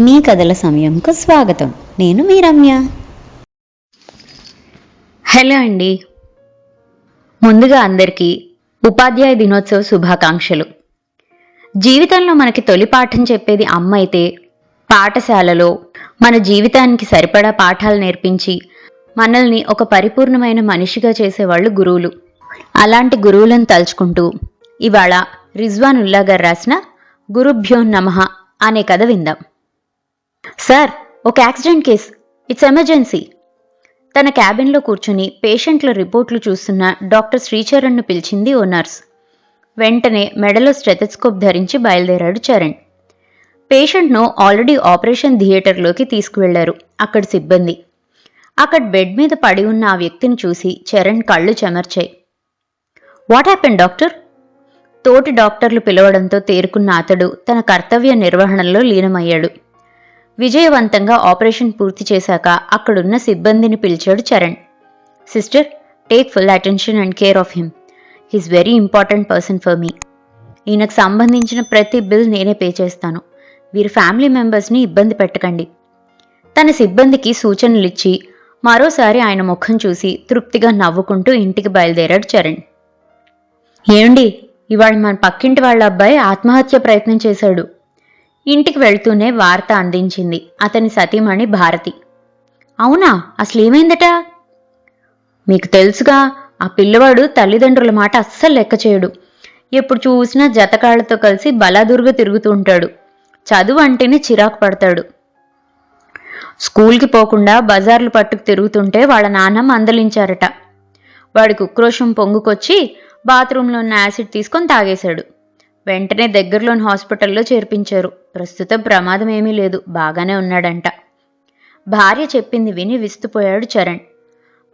మీ కథల సమయంకు స్వాగతం. నేను మీ రమ్య హలో అండి. ముందుగా అందరికీ ఉపాధ్యాయ దినోత్సవ శుభాకాంక్షలు. జీవితంలో మనకి తొలి పాఠం చెప్పేది అమ్మ అయితే పాఠశాలలో మన జీవితానికి సరిపడా పాఠాలు నేర్పించి మనల్ని ఒక పరిపూర్ణమైన మనిషిగా చేసేవాళ్ళు గురువులు. అలాంటి గురువులను తలుచుకుంటూ ఇవాళ రిజ్వాన్ ఉల్లా గారు రాసిన గురుభ్యో నమః అనే కథ విందాం. సార్ ఒక యాక్సిడెంట్ కేస్. It's emergency. తన క్యాబిన్లో కూర్చుని పేషెంట్ల రిపోర్ట్లు చూస్తున్న డాక్టర్ శ్రీచరణ్ను పిలిచింది ఓ నర్స్. వెంటనే మెడలో స్టెథెస్కోప్ ధరించి బయలుదేరాడు చరణ్. పేషెంట్ను ఆల్రెడీ ఆపరేషన్ థియేటర్లోకి తీసుకువెళ్ళారు అక్కడి సిబ్బంది. అక్కడ బెడ్ మీద పడి ఉన్న ఆ వ్యక్తిని చూసి చరణ్ కళ్ళు చెమర్చాయి. What happen doctor? తోటి డాక్టర్లు పిలవడంతో తేరుకున్న అతడు తన కర్తవ్య నిర్వహణలో లీనమయ్యాడు. విజయవంతంగా ఆపరేషన్ పూర్తి చేశాక అక్కడున్న సిబ్బందిని పిలిచాడు Charan. Sister take full attention and care of him. He's very important person for me. ఈయనకు సంబంధించిన ప్రతి బిల్ నేనే పే చేస్తాను. వీరి ఫ్యామిలీ మెంబర్స్ని ఇబ్బంది పెట్టకండి. తన సిబ్బందికి సూచనలిచ్చి మరోసారి ఆయన ముఖం చూసి తృప్తిగా నవ్వుకుంటూ ఇంటికి బయలుదేరాడు చరణ్. ఏమండి ఇవాళ మన పక్కింటి వాళ్ళ అబ్బాయి ఆత్మహత్య ప్రయత్నం చేశాడు. ఇంటికి వెళ్తూనే వార్త అందించింది అతని సతీమణి భారతి. అవునా? అసలేమైందట? మీకు తెలుసుగా ఆ పిల్లవాడు తల్లిదండ్రుల మాట అస్సలు లెక్క చేయడు. ఎప్పుడు చూసినా జతకాళ్ళతో కలిసి బలాదుర్గ తిరుగుతూ ఉంటాడు. చదువు అంటేనే చిరాకు పడతాడు. స్కూల్కి పోకుండా బజార్లు పట్టుకు తిరుగుతుంటే వాళ్ళ నాన్న మందలించారట. వాడికి ఉక్రోషం పొంగుకొచ్చి బాత్రూంలో ఉన్న యాసిడ్ తీసుకొని తాగేశాడు. వెంటనే దగ్గరలోని హాస్పిటల్లో చేర్పించారు. ప్రస్తుతం ప్రమాదం ఏమీ లేదు. బాగానే ఉన్నాడంట. భార్య చెప్పింది విని విస్తుపోయాడు చరణ్.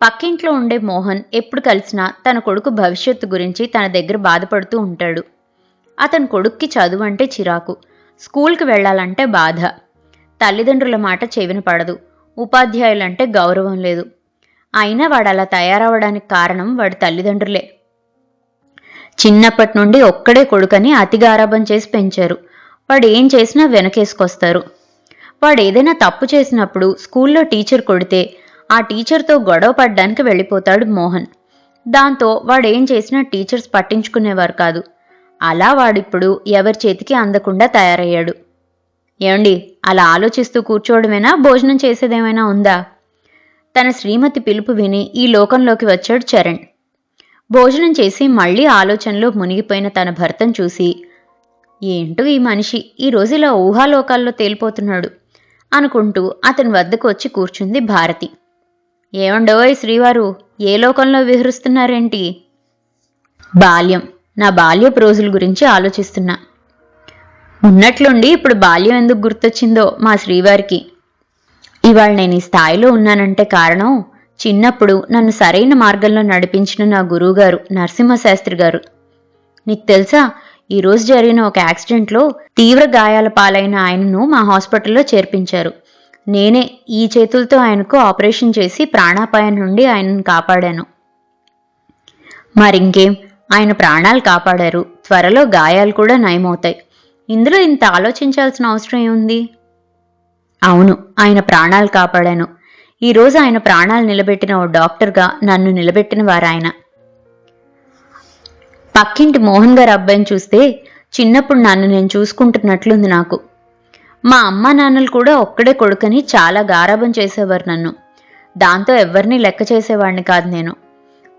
పక్కింట్లో ఉండే మోహన్ ఎప్పుడు కలిసినా తన కొడుకు భవిష్యత్తు గురించి తన దగ్గర బాధపడుతూ ఉంటాడు. అతని కొడుక్కి చదువు అంటే చిరాకు. స్కూల్కి వెళ్ళాలంటే బాధ. తల్లిదండ్రుల మాట చెవిన పడదు. ఉపాధ్యాయులంటే గౌరవం లేదు. అయినా వాడు అలా తయారవడానికి కారణం వాడి తల్లిదండ్రులే. చిన్నప్పటి నుండి ఒక్కడే కొడుకని అతిగారాభం చేసి పెంచారు. వాడు ఏం చేసినా వెనకేసుకొస్తారు. వాడు ఏదైనా తప్పు చేసినప్పుడు స్కూల్లో టీచర్ కొడితే ఆ టీచర్తో గొడవ పడ్డానికి వెళ్ళిపోతాడు మోహన్. దాంతో వాడు ఏం చేసినా టీచర్స్ పట్టించుకునేవారు కాదు. అలా వాడిప్పుడు ఎవరి చేతికి అందకుండా తయారయ్యాడు. ఏమండి అలా ఆలోచిస్తూ కూర్చోవడమేనా? భోజనం చేసేదేమైనా ఉందా? తన శ్రీమతి పిలుపు విని ఈ లోకంలోకి వచ్చాడు చరణ్. భోజనం చేసి మళ్ళీ ఆలోచనలో మునిగిపోయిన తన భర్తను చూసి ఏంటో ఈ మనిషి ఈ ఇలా ఊహాలోకాల్లో తేలిపోతున్నాడు అనుకుంటూ అతని వద్దకు వచ్చి కూర్చుంది భారతి. ఏమండోయ్ శ్రీవారు ఏ లోకంలో విహరిస్తున్నారేంటి? బాల్యం. నా బాల్యపు రోజుల గురించి ఆలోచిస్తున్నా. ఉన్నట్లుండి ఇప్పుడు బాల్యం ఎందుకు గుర్తొచ్చిందో మా శ్రీవారికి. ఇవాళ నేను ఈ స్థాయిలో ఉన్నానంటే కారణం చిన్నప్పుడు నన్ను సరైన మార్గంలో నడిపించిన నా గురువుగారు నరసింహశాస్త్రి గారు. నీకు తెలుసా ఈరోజు జరిగిన ఒక యాక్సిడెంట్లో తీవ్ర గాయాల పాలైన ఆయనను మా హాస్పిటల్లో చేర్పించారు. నేనే ఈ చేతులతో ఆయనకు ఆపరేషన్ చేసి ప్రాణాపాయం నుండి ఆయనను కాపాడాను. మరింకేం ఆయన ప్రాణాలు కాపాడారు. త్వరలో గాయాలు కూడా నయమవుతాయి. ఇందులో ఇంత ఆలోచించాల్సిన అవసరం ఏముంది? అవును ఆయన ప్రాణాలు కాపాడాను. ఈరోజు ఆయన ప్రాణాలు నిలబెట్టిన ఓ డాక్టర్గా నన్ను నిలబెట్టిన వారాయన. పక్కింటి మోహన్ గారు అబ్బాయిని చూస్తే చిన్నప్పుడు నన్ను నేను చూసుకుంటున్నట్లుంది నాకు. మా అమ్మ నాన్నలు కూడా ఒక్కడే కొడుకని చాలా గారాబం చేసేవారు నన్ను. దాంతో ఎవరిని లెక్క చేసేవాడిని కాదు నేను.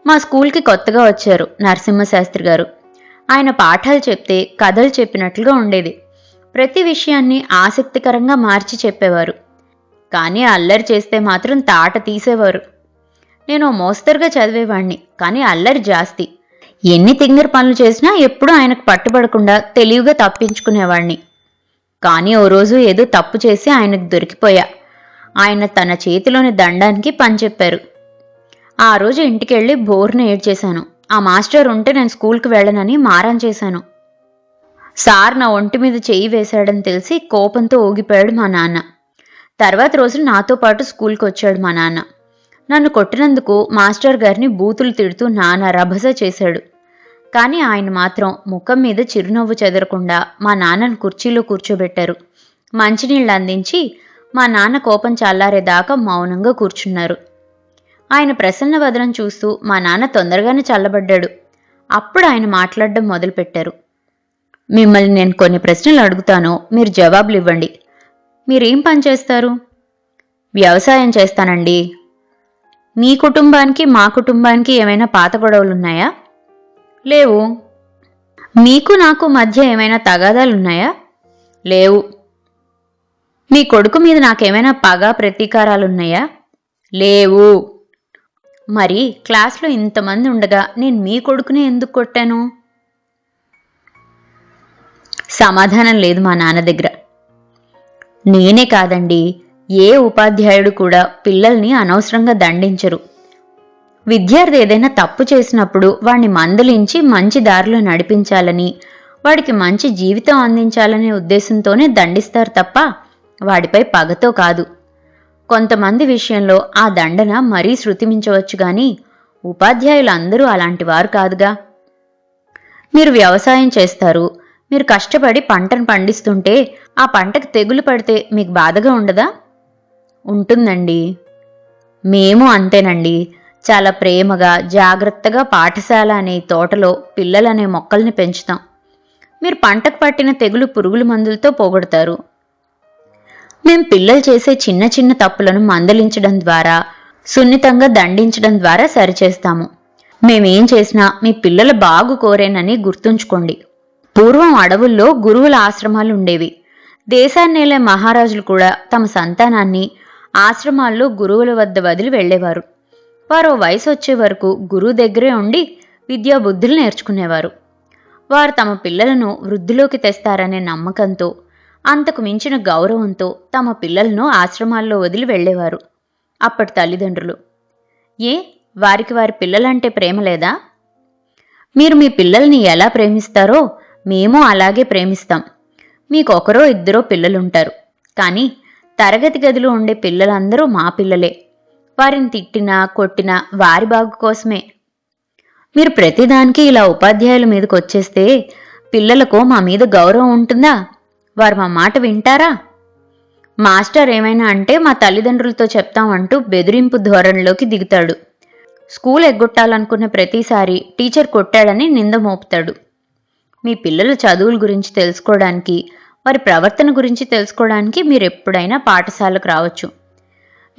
మా స్కూల్కి కొత్తగా వచ్చారు నరసింహశాస్త్రి గారు. ఆయన పాఠాలు చెప్తే కథలు చెప్పినట్లుగా ఉండేది. ప్రతి విషయాన్ని ఆసక్తికరంగా మార్చి చెప్పేవారు. కానీ అల్లరి చేస్తే మాత్రం తాట తీసేవారు. నేను మోస్తరుగా చదివేవాణ్ణి కానీ అల్లరి జాస్తి. ఎన్ని తింగర్ పనులు చేసినా ఎప్పుడూ ఆయనకు పట్టుబడకుండా తెలివిగా తప్పించుకునేవాణ్ణి. కానీ ఓ రోజు ఏదో తప్పు చేసి ఆయనకు దొరికిపోయా. ఆయన తన చేతిలోని దండానికి పని చెప్పారు. ఆ రోజు ఇంటికెళ్ళి బోర్ని ఏడ్చేశాను. ఆ మాస్టర్ ఉంటే నేను స్కూల్కి వెళ్ళనని మారం చేశాను. సార్ నా ఒంటి మీద చేయి వేశాడని తెలిసి కోపంతో ఊగిపోయాడు మా నాన్న. తర్వాత రోజు నాతో పాటు స్కూల్కి వచ్చాడు మా నాన్న. నన్ను కొట్టినందుకు మాస్టర్ గారిని బూతులు తిడుతూ నాన్న రభస చేశాడు. కానీ ఆయన మాత్రం ముఖం మీద చిరునవ్వు చెదరకుండా మా నాన్నను కుర్చీలో కూర్చోబెట్టారు. మంచినీళ్ళు అందించి మా నాన్న కోపం చల్లారేదాకా మౌనంగా కూర్చున్నారు. ఆయన ప్రసన్న వదనం చూస్తూ మా నాన్న తొందరగానే చల్లబడ్డాడు. అప్పుడు ఆయన మాట్లాడడం మొదలుపెట్టారు. మిమ్మల్ని నేను కొన్ని ప్రశ్నలు అడుగుతాను. మీరు జవాబులు ఇవ్వండి. మీరేం పని చేస్తారు? వ్యవసాయం చేస్తానండి. మీ కుటుంబానికి మా కుటుంబానికి ఏమైనా పాత గొడవలున్నాయా? లేవు. మీకు నాకు మధ్య ఏమైనా తగాదాలున్నాయా? లేవు. మీ కొడుకు మీద నాకేమైనా పగ ప్రతీకారాలున్నాయా? లేవు. మరి క్లాస్లో ఇంతమంది ఉండగా నేను మీ కొడుకునే ఎందుకు కొట్టాను? సమాధానం లేదు మా నాన్న దగ్గర. నేనే కాదండి. ఏ ఉపాధ్యాయుడు కూడా పిల్లల్ని అనవసరంగా దండించరు. విద్యార్థి ఏదైనా తప్పు చేసినప్పుడు వాణ్ణి మందలించి మంచి దారిలో నడిపించాలని వాడికి మంచి జీవితం అందించాలనే ఉద్దేశంతోనే దండిస్తారు తప్ప వాడిపై పగతో కాదు. కొంతమంది విషయంలో ఆ దండన మరీ శృతిమించవచ్చు గాని ఉపాధ్యాయులు అందరూ అలాంటి వారు కాదుగా. మీరు వ్యవసాయం చేస్తారు మీరు కష్టపడి పంటను పండిస్తుంటే ఆ పంటకు తెగులు పడితే మీకు బాధగా ఉండదా? ఉంటుందండి. మేము అంతేనండి. చాలా ప్రేమగా జాగ్రత్తగా పాఠశాల అనే తోటలో పిల్లలనే మొక్కల్ని పెంచుతాం. మీరు పంటకు పట్టిన తెగులు పురుగుల మందులతో పోగొడతారు. మేం పిల్లలు చేసే చిన్న చిన్న తప్పులను మందలించడం ద్వారా సున్నితంగా దండించడం ద్వారా సరిచేస్తాము. మేమేం చేసినా మీ పిల్లల బాగు కోరేనని గుర్తుంచుకోండి. పూర్వం అడవుల్లో గురువుల ఆశ్రమాలు ఉండేవి దేశాన్నేలే మహారాజులు కూడా తమ సంతానాన్ని ఆశ్రమాల్లో గురువుల వద్ద వదిలి వెళ్ళేవారు. వారు వయసు వచ్చే వరకు గురువు దగ్గరే ఉండి విద్యా బుద్ధులు నేర్చుకునేవారు. వారు తమ పిల్లలను వృద్ధిలోకి తెస్తారనే నమ్మకంతో అంతకు మించిన గౌరవంతో తమ పిల్లలను ఆశ్రమాల్లో వదిలి వెళ్ళేవారు అప్పటి తల్లిదండ్రులు. ఏ? వారికి వారి పిల్లలంటే ప్రేమ లేదా? మీరు మీ పిల్లల్ని ఎలా ప్రేమిస్తారో మేము అలాగే ప్రేమిస్తాం. మీకు ఒకరో ఇద్దరో పిల్లలుంటారు. కానీ తరగతి గదిలో ఉండే పిల్లలందరూ మా పిల్లలే. వారిని తిట్టినా కొట్టినా వారి బాగు కోసమే. మీరు ప్రతిదానికి ఇలా ఉపాధ్యాయుల మీదకి వచ్చేస్తే పిల్లలకు మా మీద గౌరవం ఉంటుందా? వారు మా మాట వింటారా? మాస్టర్ ఏమైనా అంటే మా తల్లిదండ్రులతో చెప్తామంటూ బెదిరింపు ధోరణిలోకి దిగుతాడు. స్కూల్ ఎగ్గొట్టాలనుకున్న ప్రతిసారి టీచర్ కొట్టాడని నింద మోపుతాడు. మీ పిల్లల చదువుల గురించి తెలుసుకోవడానికి వారి ప్రవర్తన గురించి తెలుసుకోవడానికి మీరు ఎప్పుడైనా పాఠశాలకు రావచ్చు.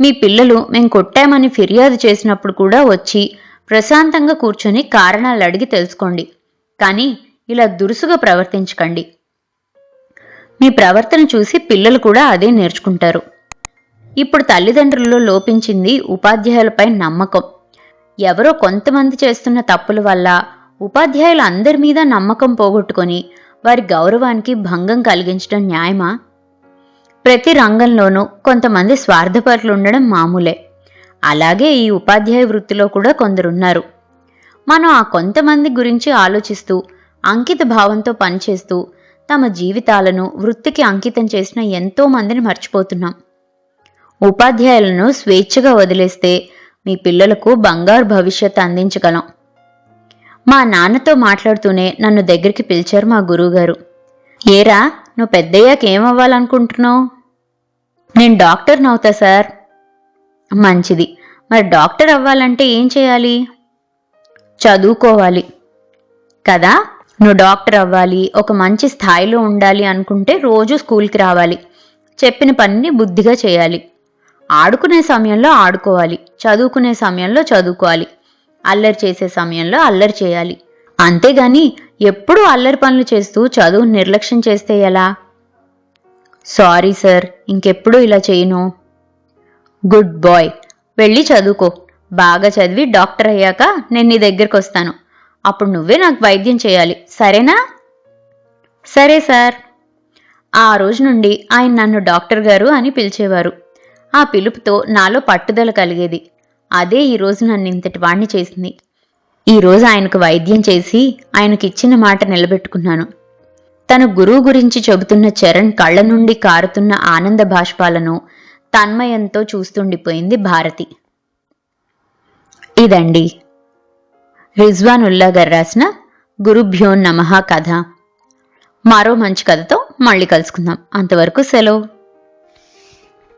మీ పిల్లలు మేము కొట్టామని ఫిర్యాదు చేసినప్పుడు కూడా వచ్చి ప్రశాంతంగా కూర్చొని కారణాలు అడిగి తెలుసుకోండి. కానీ ఇలా దురుసుగా ప్రవర్తించకండి. మీ ప్రవర్తన చూసి పిల్లలు కూడా అదే నేర్చుకుంటారు. ఇప్పుడు తల్లిదండ్రుల్లో లోపించింది ఉపాధ్యాయులపై నమ్మకం. ఎవరో కొంతమంది చేస్తున్న తప్పుల వల్ల ఉపాధ్యాయులు అందరి మీద నమ్మకం పోగొట్టుకొని వారి గౌరవానికి భంగం కలిగించడం న్యాయమా? ప్రతి రంగంలోనూ కొంతమంది స్వార్థపరులు ఉండడం మామూలే. అలాగే ఈ ఉపాధ్యాయ వృత్తిలో కూడా కొందరున్నారు. మనం ఆ కొంతమంది గురించి ఆలోచిస్తూ అంకిత భావంతో పనిచేస్తూ తమ జీవితాలను వృత్తికి అంకితం చేసిన ఎంతో మందిని మర్చిపోతున్నాం. ఉపాధ్యాయులను స్వేచ్ఛగా వదిలేస్తే మీ పిల్లలకు బంగారు భవిష్యత్తు అందించగలం. మా నాన్నతో మాట్లాడుతూనే నన్ను దగ్గరికి పిలిచారు మా గురువుగారు. ఏరా నువ్వు పెద్దయ్యాక ఏమవ్వాలనుకుంటున్నావు నేను డాక్టర్ని అవుతా సార్. మంచిది. మరి డాక్టర్ అవ్వాలంటే ఏం చేయాలి? చదువుకోవాలి. కదా నువ్వు డాక్టర్ అవ్వాలి ఒక మంచి స్థాయిలో ఉండాలి అనుకుంటే రోజు స్కూల్కి రావాలి. చెప్పిన పనిని బుద్ధిగా చేయాలి. ఆడుకునే సమయంలో ఆడుకోవాలి చదువుకునే సమయంలో చదువుకోవాలి. అల్లరి చేసే సమయంలో అల్లరి చేయాలి. అంతేగాని ఎప్పుడూ అల్లరి పనులు చేస్తూ చదువు నిర్లక్ష్యం చేస్తే ఎలా? సారీ సార్ ఇంకెప్పుడు ఇలా చేయను. Good boy. వెళ్ళి చదువుకో. బాగా చదివి డాక్టర్ అయ్యాక నేను నీ దగ్గరికి వస్తాను. అప్పుడు నువ్వే నాకు వైద్యం చేయాలి. సరేనా? సరే సార్. ఆ రోజు నుండి ఆయన నన్ను డాక్టర్ గారు అని పిలిచేవారు. ఆ పిలుపుతో నాలో పట్టుదల కలిగేది. అదే ఈ రోజు నన్ను ఇంతటి వాణ్ణి చేసింది. ఈ రోజు ఆయనకు వైద్యం చేసి ఆయనకిచ్చిన మాట నిలబెట్టుకున్నాను. తన గురువు గురించి చెబుతున్న చరణ్ కళ్ళ నుండి కారుతున్న ఆనంద భాష్పాలను తన్మయంతో చూస్తుండిపోయింది భారతి. ఇదండి. రిజ్వాన్ ఉల్లా గారు రాసిన గురుభ్యో నమః కథ. మరో మంచి కథతో మళ్ళీ కలుసుకుందాం. అంతవరకు సెలవు.